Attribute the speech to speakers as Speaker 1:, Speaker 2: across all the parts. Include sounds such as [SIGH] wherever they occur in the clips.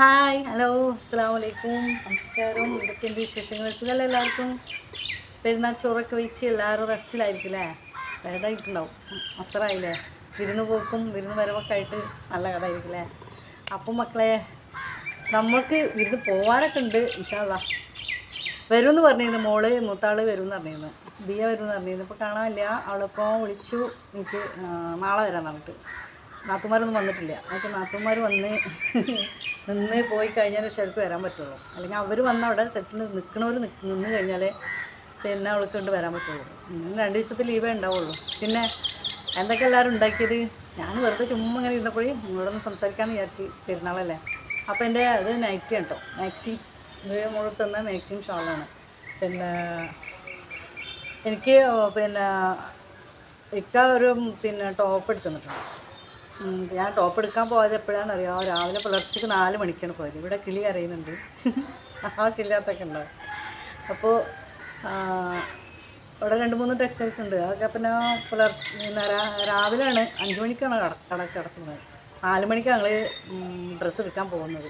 Speaker 1: Hi hello അസ്സാം വലൈക്കും നമസ്കാരം. എന്തൊക്കെയുണ്ട് വിശേഷങ്ങൾ? സുഖമല്ല എല്ലാവർക്കും? പെരുന്നാൾ ചോറൊക്കെ വെച്ച് എല്ലാവരും റെസ്റ്റിലായിരിക്കും അല്ലേ സൈഡായിട്ടുണ്ടാവും. അസറായില്ലേ? വിരുന്ന് പോക്കും വിരുന്ന് വരവൊക്കെ ആയിട്ട് നല്ല കഥ ആയിരിക്കും അല്ലേ അപ്പം മക്കളെ നമ്മൾക്ക് വിരുന്ന് പോകാനൊക്കെ ഉണ്ട് ഇൻഷാല്ല വരുമെന്ന് പറഞ്ഞിരുന്നു മോൾ മൂത്താൾ വരുമെന്ന് പറഞ്ഞിരുന്നു. ബിയ വരുമെന്ന് പറഞ്ഞിരുന്നു. ഇപ്പോൾ കാണാനില്ല. അവളിപ്പോൾ വിളിച്ചു എനിക്ക് നാളെ വരാൻ പറഞ്ഞിട്ട്. നാത്തുമാരൊന്നും വന്നിട്ടില്ല. അതൊക്കെ നാത്തുമാർ വന്ന് നിന്ന് പോയി കഴിഞ്ഞാൽ ശരിക്കും വരാൻ പറ്റുള്ളൂ. അല്ലെങ്കിൽ അവർ വന്ന അവിടെ സെറ്റിൽ നിൽക്കണവർ നിന്ന് കഴിഞ്ഞാൽ പിന്നെ അവൾക്ക് കൊണ്ട് വരാൻ പറ്റുള്ളൂ. രണ്ട് ദിവസത്തെ ലീവേ ഉണ്ടാവുള്ളൂ. പിന്നെ എന്തൊക്കെ എല്ലാവരും ഉണ്ടാക്കിയത്? ഞാൻ വെറുതെ ചുമ്മാ ഇങ്ങനെ ഇരുന്നപ്പോഴേ നിങ്ങളോടൊന്ന് സംസാരിക്കാമെന്ന് വിചാരിച്ച് പെരുന്നാളല്ലേ? അപ്പോൾ എന്റെ അത് നൈറ്റി കേട്ടോ മാക്സി ഇത് മുകളിൽ തന്ന ഷോളാണ് പിന്നെ എനിക്ക് പിന്നെ ഇക്ക ഒരു പിന്നെ ടോപ്പ് എടുത്തു തന്നിട്ടുണ്ട്. ഞാൻ ടോപ്പ് എടുക്കാൻ പോയത് എപ്പോഴാണെന്ന് അറിയാം? രാവിലെ പുലർച്ചയ്ക്ക് നാല് മണിക്കാണ് പോയത്. ഇവിടെ കിളി അറിയുന്നുണ്ട് [LAUGHS] ആവശ്യമില്ലാത്തൊക്കെ ഉണ്ടാവും അപ്പോൾ ഇവിടെ രണ്ട് മൂന്ന് ടെക്സ്റ്റൈൽസ് ഉണ്ട്. അതൊക്കെ പിന്നെ പുലർ രാവിലെയാണ്. അഞ്ച് മണിക്കാണ് കട കടക്ക് അടച്ചിരുന്നത് നാല് മണിക്കാണ് ഞങ്ങൾ ഡ്രസ്സ് എടുക്കാൻ പോകുന്നത്.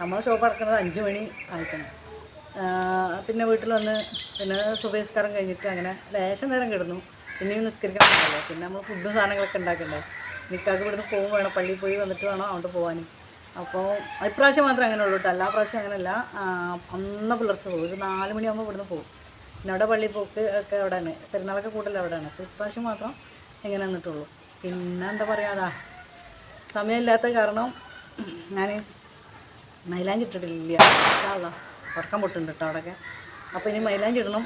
Speaker 1: നമ്മൾ ഷോപ്പ് അടക്കുന്നത് അഞ്ച് മണി ആയിക്കണം പിന്നെ വീട്ടിൽ വന്ന് പിന്നെ സുബേസ്കാരം കഴിഞ്ഞിട്ട് അങ്ങനെ ലേശം നേരം കിടന്നു. പിന്നെയും നിസ്കരിക്കാൻ പറ്റില്ല പിന്നെ നമ്മൾ ഫുഡും സാധനങ്ങളൊക്കെ ഉണ്ടാക്കണ്ടേ? നിൽക്കാക്ക് ഇവിടുന്ന് പോകും വേണം. പള്ളിയിൽ പോയി വന്നിട്ട് വേണം അവിടെ പോകാൻ അപ്പോൾ ഇപ്രാവശ്യം മാത്രമേ അങ്ങനെ ഉള്ളൂ കേട്ടോ. എല്ലാ പ്രാവശ്യം അങ്ങനെയല്ല അന്ന് പുലർച്ചെ പോകും. ഒരു നാല് മണിയാകുമ്പോൾ ഇവിടുന്ന് പോകും. പിന്നെ അവിടെ പള്ളി പോക്ക് ഒക്കെ അവിടെയാണ്. പെരുന്നാളൊക്കെ കൂടുതൽ അവിടെയാണ്. അപ്പോൾ ഇപ്രാവശ്യം മാത്രം ഇങ്ങനെ വന്നിട്ടുള്ളൂ പിന്നെ എന്താ പറയാതാ സമയമില്ലാത്ത കാരണം ഞാൻ മൈലാഞ്ചി ഇട്ടിട്ടില്ല. അതാ ഉറക്കം പൊട്ടുണ്ട് കേട്ടോ അവിടെയൊക്കെ. അപ്പോൾ ഇനി മൈലാഞ്ചി ഇടണം.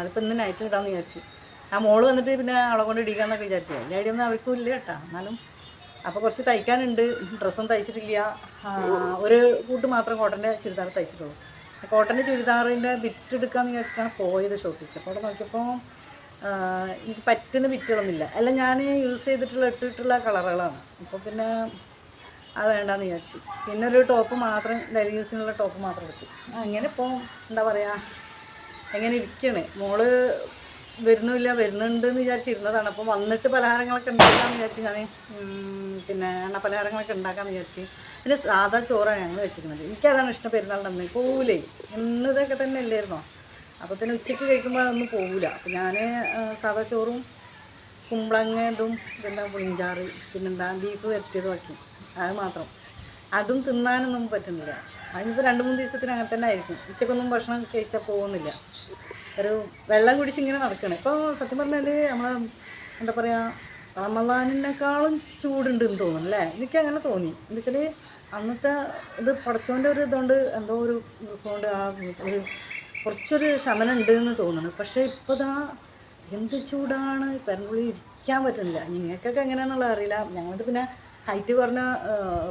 Speaker 1: അതിപ്പോൾ ഇന്ന് നൈറ്റ് ഇടാമെന്ന് വിചാരിച്ചു. ആ മോൾ വന്നിട്ട് പിന്നെ അവളെ കൊണ്ട് ഇടിക്കാന്നൊക്കെ വിചാരിച്ചു. എന്റെ ഐഡിയ ഒന്നും അവർക്കും ഇല്ല കേട്ടോ. എന്നാലും അപ്പോൾ കുറച്ച് തയ്ക്കാനുണ്ട്. ഡ്രസ്സും തയ്ച്ചിട്ടില്ല. ഒരു കൂട്ട് മാത്രം കോട്ടന്റെ ചുരിദാർ തയ്ച്ചിട്ടുള്ളൂ. കോട്ടന്റെ ചുരിദാറിന്റെ ബിറ്റ് എടുക്കാമെന്ന് വിചാരിച്ചിട്ടാണ് പോയത് ഷോപ്പിൽ അപ്പോൾ അവിടെ നോക്കിയപ്പോൾ എനിക്ക് പറ്റുന്ന ബിറ്റുകളൊന്നുമില്ല അല്ല ഞാൻ യൂസ് ചെയ്തിട്ടുള്ള ഇട്ടിട്ടുള്ള കളറുകളാണ്. അപ്പോൾ പിന്നെ അത് വേണ്ടാന്ന് വിചാരിച്ചു. പിന്നെ ഒരു ടോപ്പ് മാത്രം ഡെയിലി യൂസിനുള്ള ടോപ്പ് മാത്രം എടുത്തു. അങ്ങനെ ഇപ്പോൾ എന്താ പറയുക എങ്ങനെ ഇരിക്കണേ. മോൾ വരുന്നില്ല വരുന്നുണ്ട് എന്ന് വിചാരിച്ചിരുന്നതാണ്. അപ്പം വന്നിട്ട് പലഹാരങ്ങളൊക്കെ ഉണ്ടാക്കാമെന്ന് വിചാരിച്ച് ഞാൻ പിന്നെ എണ്ണ പലഹാരങ്ങളൊക്കെ ഉണ്ടാക്കാമെന്ന് വിചാരിച്ച് പിന്നെ സാധാ ചോറാണ് ഞങ്ങൾ വെച്ചിരിക്കുന്നത്. എനിക്കതാണ് ഇഷ്ടം പെരുന്നാളിന്റെ അന്ന്. പോവില്ലേ ഇന്നതൊക്കെ തന്നെ അല്ലായിരുന്നോ? അപ്പോൾ പിന്നെ ഉച്ചയ്ക്ക് കഴിക്കുമ്പോൾ അതൊന്നും പോവില്ല അപ്പം ഞാൻ സാധാ ചോറും കുമ്പളങ്ങ ഇതും ഇതെന്താ പുളിഞ്ചാറ് പിന്നെന്താ ബീഫ് വരട്ടിയതും ആക്കി. അത് മാത്രം. അതും തിന്നാനൊന്നും പറ്റുന്നില്ല. അതിനിപ്പോൾ രണ്ട് മൂന്ന് ദിവസത്തിന് അങ്ങനെ തന്നെ ആയിരിക്കും. ഉച്ചക്കൊന്നും ഭക്ഷണം കഴിച്ചാൽ പോകുന്നില്ല. ഒരു വെള്ളം കുടിച്ചിങ്ങനെ നടക്കണം. ഇപ്പോൾ സത്യം പറഞ്ഞാൽ നമ്മളെ എന്താ പറയുക റമദാനിനേക്കാളും ചൂടുണ്ട് എന്ന് തോന്നുന്നു അല്ലേ? എനിക്ക് അങ്ങനെ തോന്നി. എന്താ വെച്ചാൽ അന്നത്തെ ഇത് പടച്ചോന്റെ ഒരു ഇതുകൊണ്ട് എന്തോ ഒരു കൊണ്ട് ആ ഒരു കുറച്ചൊരു ശമനം ഉണ്ട് എന്ന് തോന്നുന്നു. പക്ഷേ ഇപ്പോൾ ഇതാ എന്ത് ചൂടാണ് പെരമ്പുള്ളി ഇരിക്കാൻ പറ്റുന്നില്ല. നിങ്ങൾക്കൊക്കെ എങ്ങനെയാണെന്നുള്ള അറിയില്ല. ഞങ്ങളത് പിന്നെ ഹൈറ്റ് കുറഞ്ഞ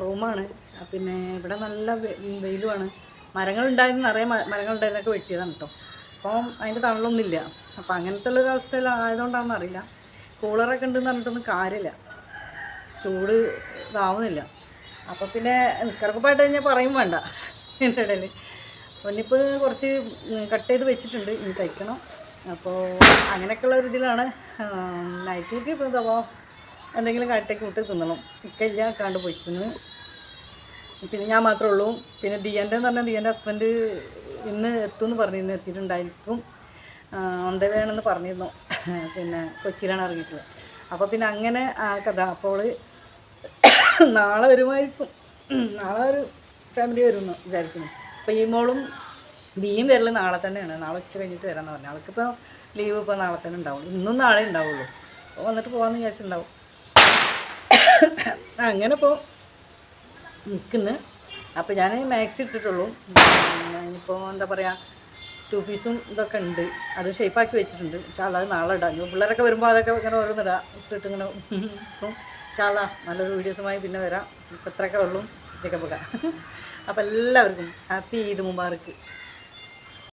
Speaker 1: റൂമാണ്. പിന്നെ ഇവിടെ നല്ല വെയിലുമാണ്. മരങ്ങളുണ്ടായിരുന്നു നിറയെ മരങ്ങളുണ്ടായിരുന്നൊക്കെ വെട്ടിയതാണ് കേട്ടോ അപ്പം അതിന്റെ തണലൊന്നുമില്ല അപ്പം അങ്ങനത്തെ ഉള്ളൊരു അവസ്ഥയിൽ ആയതുകൊണ്ടാണെന്ന് അറിയില്ല. കൂളറൊക്കെ ഉണ്ടെന്ന് പറഞ്ഞിട്ടൊന്നും കാര്യമില്ല. ചൂട് ഇതാവുന്നില്ല. അപ്പോൾ പിന്നെ നിസ്കാരക്കുപ്പായിട്ട് കഴിഞ്ഞാൽ പറയും വേണ്ട. എന്റെ ഇടയിൽ. ഇനിയിപ്പോൾ കുറച്ച് കട്ട് ചെയ്ത് വെച്ചിട്ടുണ്ട്. ഇനി തയ്ക്കണം. അപ്പോൾ അങ്ങനെയൊക്കെയുള്ള ഒരു ഇതിലാണ്. നൈറ്റ് ഡ്യൂട്ടി ഇപ്പോൾ എന്തെങ്കിലും കാട്ടേക്ക് വിട്ട് തിന്നണം. ഇക്കല്ല കണ്ട് പോയിക്കുന്നു. പിന്നെ ഞാൻ മാത്രമേ ഉള്ളൂ. പിന്നെ ദിയന്റെ എന്ന് പറഞ്ഞാൽ ദിയന്റെ ഹസ്ബൻഡ് ഇന്ന് എത്തുമെന്ന് പറഞ്ഞിരുന്നു. എത്തിയിട്ടുണ്ടായിരിക്കും. അന്ത വേണമെന്ന് പറഞ്ഞിരുന്നു. പിന്നെ കൊച്ചിയിലാണ് ഇറങ്ങിയിട്ടുള്ളത്. അപ്പോൾ പിന്നെ അങ്ങനെ ആ കഥ. അപ്പോൾ നാളെ വരുമായിരിക്കും. നാളെ ഒരു ഫാമിലി വരുമെന്ന് വിചാരിക്കുന്നു. അപ്പോൾ ഈ മോളും ബിയും വരൽ നാളെ തന്നെയാണ്. നാളെ ഉച്ച കഴിഞ്ഞിട്ട് വരാമെന്ന് പറഞ്ഞു. അവൾക്കിപ്പോൾ ലീവ് ഇപ്പോൾ നാളെ തന്നെ ഉണ്ടാവും ഇന്നും നാളെ ഉണ്ടാവുള്ളൂ. അപ്പോൾ വന്നിട്ട് പോകാമെന്ന് വിചാരിച്ചിട്ടുണ്ടാവും. അങ്ങനെ ഇപ്പോൾ നിൽക്കുന്നു അപ്പോൾ ഞാൻ മാക്സ് ഇട്ടിട്ടുള്ളൂ. ഞാനിപ്പോൾ എന്താ പറയുക ടു പീസും ഇതൊക്കെ ഉണ്ട്. അത് ഷേപ്പാക്കി വെച്ചിട്ടുണ്ട്. പക്ഷേ അത് നാളെ ഇടാം. പിള്ളേരൊക്കെ വരുമ്പോൾ അതൊക്കെ ഇങ്ങനെ ഓരോന്നിടാം. ഇട്ടിട്ട് ഇങ്ങനെ ഇപ്പം ഷാല നല്ലൊരു വീഡിയോസുമായി പിന്നെ വരാം. ഇപ്പം ഇത്രയൊക്കെ ഉള്ളൂ ചിക്കപ്പൊക്ക [LAUGHS] അപ്പോൾ എല്ലാവർക്കും ഹാപ്പി ഈദ് മുബാറക്ക്.